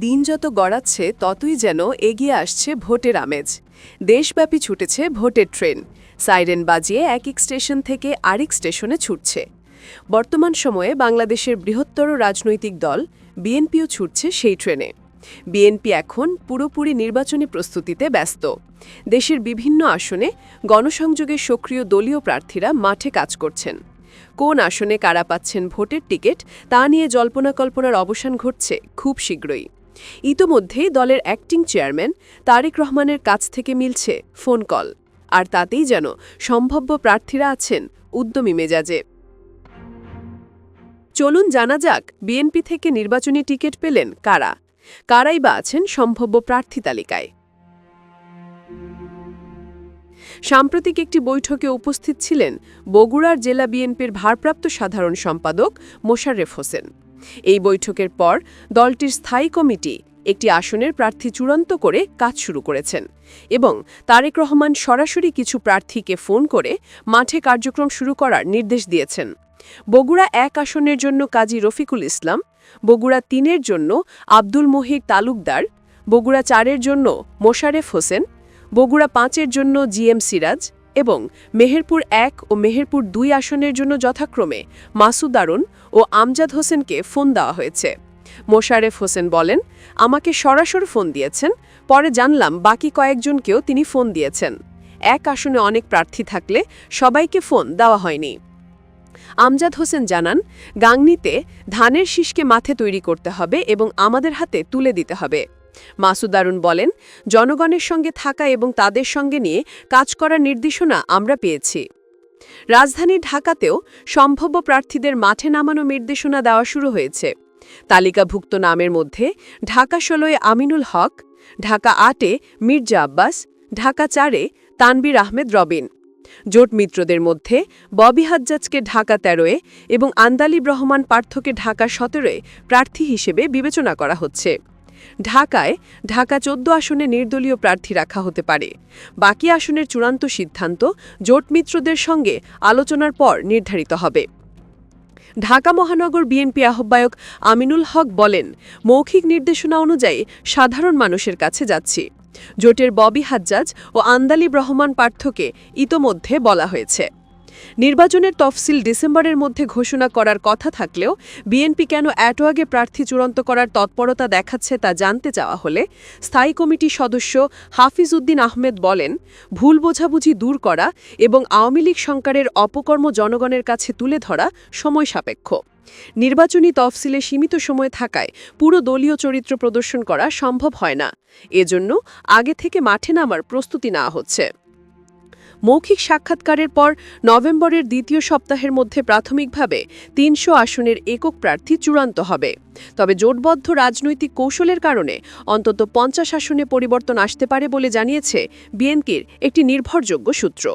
দিন যত গড়াচ্ছে, ততই যেন এগিয়ে আসছে ভোটের আমেজ। দেশব্যাপী ছুটেছে ভোটের ট্রেন। সাইরেন বাজিয়ে এক এক স্টেশন থেকে আরেক স্টেশনে ছুটছে। বর্তমান সময়ে বাংলাদেশের বৃহত্তর রাজনৈতিক দল বিএনপিও ছুটছে সেই ট্রেনে। বিএনপি এখন পুরোপুরি নির্বাচনী প্রস্তুতিতে ব্যস্ত। দেশের বিভিন্ন আসনে গণসংযোগের সক্রিয় দলীয় প্রার্থীরা মাঠে কাজ করছেন। কোন আসনে কারা পাচ্ছেন ভোটের টিকিট, তা নিয়ে জল্পনা কল্পনার অবসান ঘটছে খুব শীঘ্রই। ইতোমধ্যেই দলের অ্যাক্টিং চেয়ারম্যান তারেক রহমানের কাছ থেকে মিলছে ফোন কল, আর তাতেই যেন সম্ভাব্য প্রার্থীরা আছেন উদ্যমী মেজাজে। চলুন জানা যাক, বিএনপি থেকে নির্বাচনী টিকিট পেলেন কারা? কারাই বা আছেন সম্ভাব্য প্রার্থী তালিকায়? সাম্প্রতিক একটি বৈঠকে উপস্থিত ছিলেন বগুড়ার জেলা বিএনপির ভারপ্রাপ্ত সাধারণ সম্পাদক মোশাররেফ হোসেন। এই বৈঠকের পর দলটির স্থায়ী কমিটি একটি আসনের প্রার্থী চূড়ান্ত করে কাজ শুরু করেছেন এবং তারেক রহমান সরাসরি কিছু প্রার্থীকে ফোন করে মাঠে কার্যক্রম শুরু করার নির্দেশ দিয়েছেন। বগুড়া এক আসনের জন্য কাজী রফিকুল ইসলাম, বগুড়া তিনের জন্য আব্দুল মহিক তালুকদার, বগুড়া চারের জন্য মোশারেফ হোসেন, বগুড়া পাঁচের জন্য জিএম সিরাজ এবং মেহেরপুর এক ও মেহেরপুর দুই আসনের জন্য যথাক্রমে মাসুদ আরুন ও আমজাদ হোসেনকে ফোন দেওয়া হয়েছে। মোশারেফ হোসেন বলেন, আমাকে সরাসরি ফোন দিয়েছেন, পরে জানলাম বাকি কয়েকজনকেও তিনি ফোন দিয়েছেন। এক আসনে অনেক প্রার্থী থাকলে সবাইকে ফোন দেওয়া হয়নি। আমজাদ হোসেন জানান, গাংনিতে ধানের শীষকে মাথে তৈরি করতে হবে এবং আমাদের হাতে তুলে দিতে হবে। মাসুদারুন বলেন, জনগণের সঙ্গে থাকা এবং তাদের সঙ্গে নিয়ে কাজ করার নির্দেশনা আমরা পেয়েছি। রাজধানী ঢাকাতেও সম্ভাব্য প্রার্থীদের মাঠে নামানো নির্দেশনা দেওয়া শুরু হয়েছে। তালিকাভুক্ত নামের মধ্যে ঢাকা ষোলোয় আমিনুল হক, ঢাকা আটে মির্জা আব্বাস, ঢাকা চারে তানবির আহমেদ রবিন। জোট মিত্রদের মধ্যে ববি হাজ্জাজকে ঢাকা তেরোয় এবং আন্দালিব রহমান পার্থকে ঢাকা সতেরোয় প্রার্থী হিসেবে বিবেচনা করা হচ্ছে। ঢাকায় ঢাকা চোদ্দ আসনে নির্দলীয় প্রার্থী রাখা হতে পারে। বাকি আসনের চূড়ান্ত সিদ্ধান্ত জোট মিত্রদের সঙ্গে আলোচনার পর নির্ধারিত হবে। ঢাকা মহানগর বিএনপি আহ্বায়ক আমিনুল হক বলেন, মৌখিক নির্দেশনা অনুযায়ী সাধারণ মানুষের কাছে যাচ্ছি। জোটের ববি হাজ্জাজ ও আন্দালিব রহমান পার্থকে ইতোমধ্যে বলা হয়েছে। নির্বাচনের তফসিল ডিসেম্বরের মধ্যে ঘোষণা করার কথা থাকলেও বিএনপি কেন এত আগে প্রার্থী চূড়ান্ত করার তৎপরতা দেখাচ্ছে তা জানতে চাওয়া হলে স্থায়ী কমিটির সদস্য হাফিজ উদ্দিন আহমেদ বলেন, ভুল বোঝাবুঝি দূর করা এবং আওয়ামী লীগ সরকারের অপকর্ম জনগণের কাছে তুলে ধরা সময় সাপেক্ষ। নির্বাচনী তফসিলে সীমিত সময় থাকায় পুরো দলীয় চরিত্র প্রদর্শন করা সম্ভব হয় না। এজন্য আগে থেকে মাঠে নামার প্রস্তুতি নেওয়া হচ্ছে। মৌখিক সাক্ষাৎকারের পর নভেম্বরের দ্বিতীয় সপ্তাহের মধ্যে প্রাথমিকভাবে তিনশো আসনের একক প্রার্থী চূড়ান্ত হবে। তবে জোটবদ্ধ রাজনৈতিক কৌশলের কারণে অন্তত পঞ্চাশ আসনে পরিবর্তন আসতে পারে বলে জানিয়েছে বিএনপির একটি নির্ভরযোগ্য সূত্র।